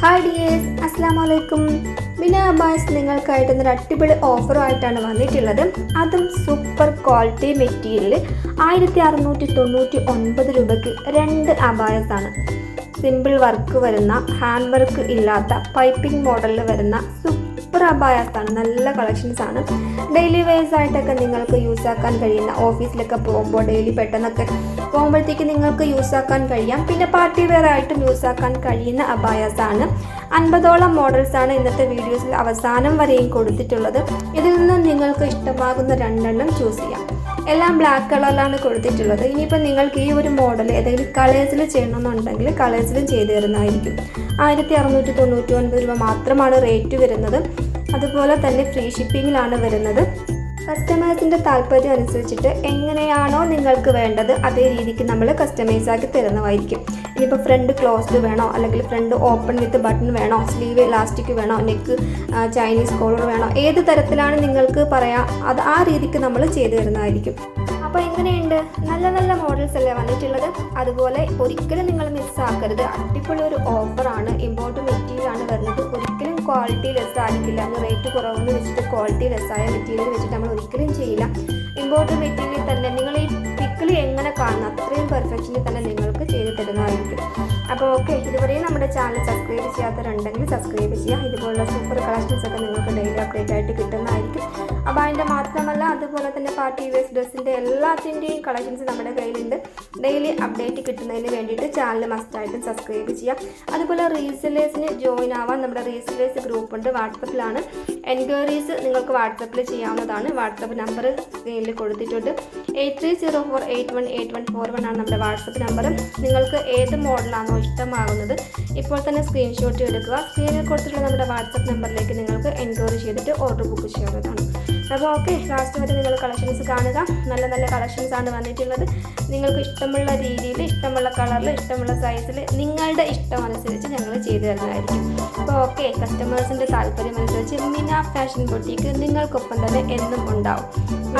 Hi dears അസ്സാം വലൈക്കും Bina Abbas നിങ്ങൾക്കായിട്ട് ഒരു അടിപൊളി ഓഫറുമായിട്ടാണ് വന്നിട്ടുള്ളത് അതും സൂപ്പർ ക്വാളിറ്റി മെറ്റീരിയൽ ആയിരത്തി അറുന്നൂറ്റി തൊണ്ണൂറ്റി ഒൻപത് രൂപയ്ക്ക് രണ്ട് അബായസ് ആണ് സിമ്പിൾ വർക്ക് വരുന്ന ഹാൻഡ് വർക്ക് ഇല്ലാത്ത പൈപ്പിംഗ് മോഡലിൽ വരുന്ന സൂപ്പർ അബായാസ് ആണ് നല്ല കളക്ഷൻസ് ആണ്. ഡെയിലി വെയർസ് ആയിട്ടൊക്കെ നിങ്ങൾക്ക് യൂസ് ആക്കാൻ കഴിയുന്ന ഓഫീസിലൊക്കെ പോകുമ്പോൾ ഡെയിലി പെട്ടെന്നൊക്കെ പോകുമ്പോഴത്തേക്ക് നിങ്ങൾക്ക് യൂസ് ആക്കാൻ കഴിയാം. പിന്നെ പാർട്ടി വെയർ ആയിട്ടും യൂസ് ആക്കാൻ കഴിയുന്ന അബായാസ് ആണ്. അൻപതോളം മോഡൽസ് ആണ് ഇന്നത്തെ വീഡിയോസിൽ അവസാനം വരെയും കൊടുത്തിട്ടുള്ളത്. ഇതിൽ നിന്ന് നിങ്ങൾക്ക് ഇഷ്ടമാകുന്ന രണ്ടെണ്ണം ചൂസ് ചെയ്യാം. എല്ലാം ബ്ലാക്ക് കളറിലാണ് കൊടുത്തിട്ടുള്ളത്. ഇനിയിപ്പോൾ നിങ്ങൾക്ക് ഈ ഒരു മോഡൽ ഏതെങ്കിലും കളേഴ്സിൽ ചെയ്യണമെന്നുണ്ടെങ്കിൽ കളേഴ്സിലും ചെയ്തു തരുന്നതായിരിക്കും. ആയിരത്തി അറുന്നൂറ്റി തൊണ്ണൂറ്റി ഒൻപത് രൂപ മാത്രമാണ് റേറ്റ് വരുന്നത്. അതുപോലെ തന്നെ ഫ്രീ ഷിപ്പിങ്ങിലാണ് വരുന്നത്. കസ്റ്റമേഴ്സിന്റെ താല്പര്യം അനുസരിച്ചിട്ട് എങ്ങനെയാണോ നിങ്ങൾക്ക് വേണ്ടത് അതേ രീതിക്ക് നമ്മൾ കസ്റ്റമൈസ് ആക്കി തരുന്നതായിരിക്കും. ഇനിയിപ്പോൾ ഫ്രണ്ട് ക്ലോസ്ഡ് വേണോ? അല്ലെങ്കിൽ ഫ്രണ്ട് ഓപ്പൺ വിത്ത് ബട്ടൺ വേണോ? സ്ലീവ് ഇലാസ്റ്റിക് വേണോ? നെക്ക് ചൈനീസ് കോളർ വേണോ? ഏത് തരത്തിലാണ് നിങ്ങൾക്ക് പറയാം അത് ആ രീതിക്ക് നമ്മൾ ചെയ്തു തരുന്നതായിരിക്കും. അപ്പോൾ എങ്ങനെയുണ്ട്? നല്ല നല്ല മോഡൽസ് അല്ലേ വന്നിട്ടുള്ളത്? അതുപോലെ ഒരിക്കലും നിങ്ങൾ മിസ്സാക്കരുത് അടിപൊളി ഒരു ഓഫറാണ് ഇമ്പോർട്ട് മെറ്റീരിയൽ ആണ് വരുന്നത്. ക്വാളിറ്റി ലെസ് ആയിരിക്കില്ല. അങ്ങ് റേറ്റ് കുറവെന്ന് വെച്ചിട്ട് ക്വാളിറ്റി ലെസ്സായ മെറ്റീരിയൽ വെച്ചിട്ട് നമ്മൾ ഒരിക്കലും ചെയ്യില്ല. ഇമ്പോർട്ടന്റ് മെറ്റീരിയൽ തന്നെ നിങ്ങൾ ഈ പിക്കിൽ എങ്ങനെ കാണുന്ന അത്രയും പെർഫെക്ഷനിൽ തന്നെ നിങ്ങൾക്ക് ചെയ്ത് തരുന്നതായിരിക്കും. അപ്പോൾ ഓക്കെ ഇതുവരെയും നമ്മുടെ ചാനൽ സബ്സ്ക്രൈബ് ചെയ്യാത്തവരുണ്ടെങ്കിൽ സബ്സ്ക്രൈബ് ചെയ്യാം ഇതുപോലുള്ള സൂപ്പർ കളക്ഷൻസ് ഒക്കെ നിങ്ങൾക്ക് ഡെയിലി അപ്ഡേറ്റ് ആയിട്ട് കിട്ടുന്നതായിരിക്കും. അപ്പോൾ അതിന്റെ മാത്രമല്ല അതുപോലെ തന്നെ പാർട്ടി വേസ് ഡ്രസ്സിന്റെ എല്ലാത്തിന്റെയും കളക്ഷൻസ് നമ്മുടെ കയ്യിലുണ്ട്. ഡെയിലി അപ്ഡേറ്റ് കിട്ടുന്നതിന് വേണ്ടിയിട്ട് ചാനൽ മസ്റ്റായിട്ടും സബ്സ്ക്രൈബ് ചെയ്യാം അതുപോലെ റീസെല്ലേഴ്സിന് ജോയിൻ ആവാൻ നമ്മുടെ റീസെല്ലേഴ്സ് ഗ്രൂപ്പ് ഉണ്ട്. വാട്സപ്പിലാണ്. എൻക്വയറീസ് നിങ്ങൾക്ക് വാട്സപ്പിൽ ചെയ്യാവുന്നതാണ്. വാട്സപ്പ് നമ്പർ സ്ക്രീനിൽ കൊടുത്തിട്ടുണ്ട്. Eight three zero four eight one eight one four one ആണ് നമ്മുടെ വാട്സപ്പ് നമ്പർ നിങ്ങൾക്ക് ഏത് മോഡലാണോ ഇഷ്ടമാകുന്നത് ഇപ്പോൾ തന്നെ സ്ക്രീൻഷോട്ട് എടുക്കുക. സ്ക്രീനിൽ കൊടുത്തിട്ടുള്ള നമ്മുടെ വാട്സപ്പ് നമ്പറിലേക്ക് നിങ്ങൾക്ക് എൻക്വയറി ചെയ്തിട്ട് ഓർഡർ ബുക്ക് ചെയ്യാവുന്നതാണ്. അപ്പോൾ ഓക്കെ ലാസ്റ്റ് വരെ നിങ്ങൾ കളക്ഷൻസ് കാണുക. നല്ല നല്ല കളക്ഷൻസ് ആണ് വന്നിട്ടുള്ളത്. നിങ്ങൾക്ക് ഇഷ്ടമുള്ള രീതിയിൽ ഇഷ്ടമുള്ള കളറിൽ ഇഷ്ടമുള്ള സൈസിൽ നിങ്ങളുടെ ഇഷ്ടം അനുസരിച്ച് ഞങ്ങൾ ചെയ്തു തരുന്നതായിരിക്കും. അപ്പോൾ ഓക്കെ കസ്റ്റമേഴ്സിന്റെ താല്പര്യം അനുസരിച്ച് മിന ഫാഷൻ ബൊട്ടിക്ക് നിങ്ങൾക്കൊപ്പം തന്നെ എന്നും ഉണ്ടാവും.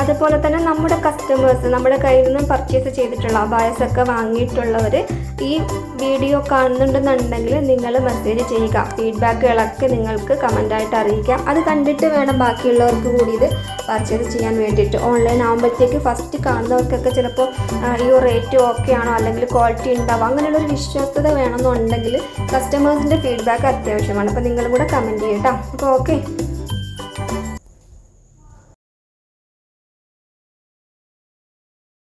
അതുപോലെ തന്നെ നമ്മുടെ കസ്റ്റമേഴ്സ് നമ്മുടെ കയ്യിൽ നിന്ന് പർച്ചേസ് ചെയ്തിട്ടുള്ള ബയസൊക്കെ വാങ്ങിയിട്ടുള്ളവർ ഈ വീഡിയോ കാണുന്നുണ്ടെന്നുണ്ടെങ്കിൽ നിങ്ങൾ മെസ്സേജ് ചെയ്യുക. ഫീഡ്ബാക്കുകളൊക്കെ നിങ്ങൾക്ക് കമന്റായിട്ട് അറിയിക്കാം. അത് കണ്ടിട്ട് വേണം ബാക്കിയുള്ളവർക്ക് കൂടി ഇത് പർച്ചേസ് ചെയ്യാൻ വേണ്ടിയിട്ട്. ഓൺലൈൻ ആകുമ്പോഴത്തേക്ക് ഫസ്റ്റ് കാണുന്നവർക്കൊക്കെ ചിലപ്പോൾ അയ്യോ റേറ്റ് ഓക്കെ ആണോ അല്ലെങ്കിൽ ക്വാളിറ്റി ഉണ്ടാവും അങ്ങനെയുള്ളൊരു വിശ്വാസ്യത വേണമെന്നുണ്ടെങ്കിൽ കസ്റ്റമേഴ്സിന്റെ ഫീഡ്ബാക്ക് അത്യാവശ്യമാണ്. അപ്പോൾ നിങ്ങളും കൂടെ കമന്റ് ചെയ്യട്ടോ അപ്പോൾ ഓക്കെ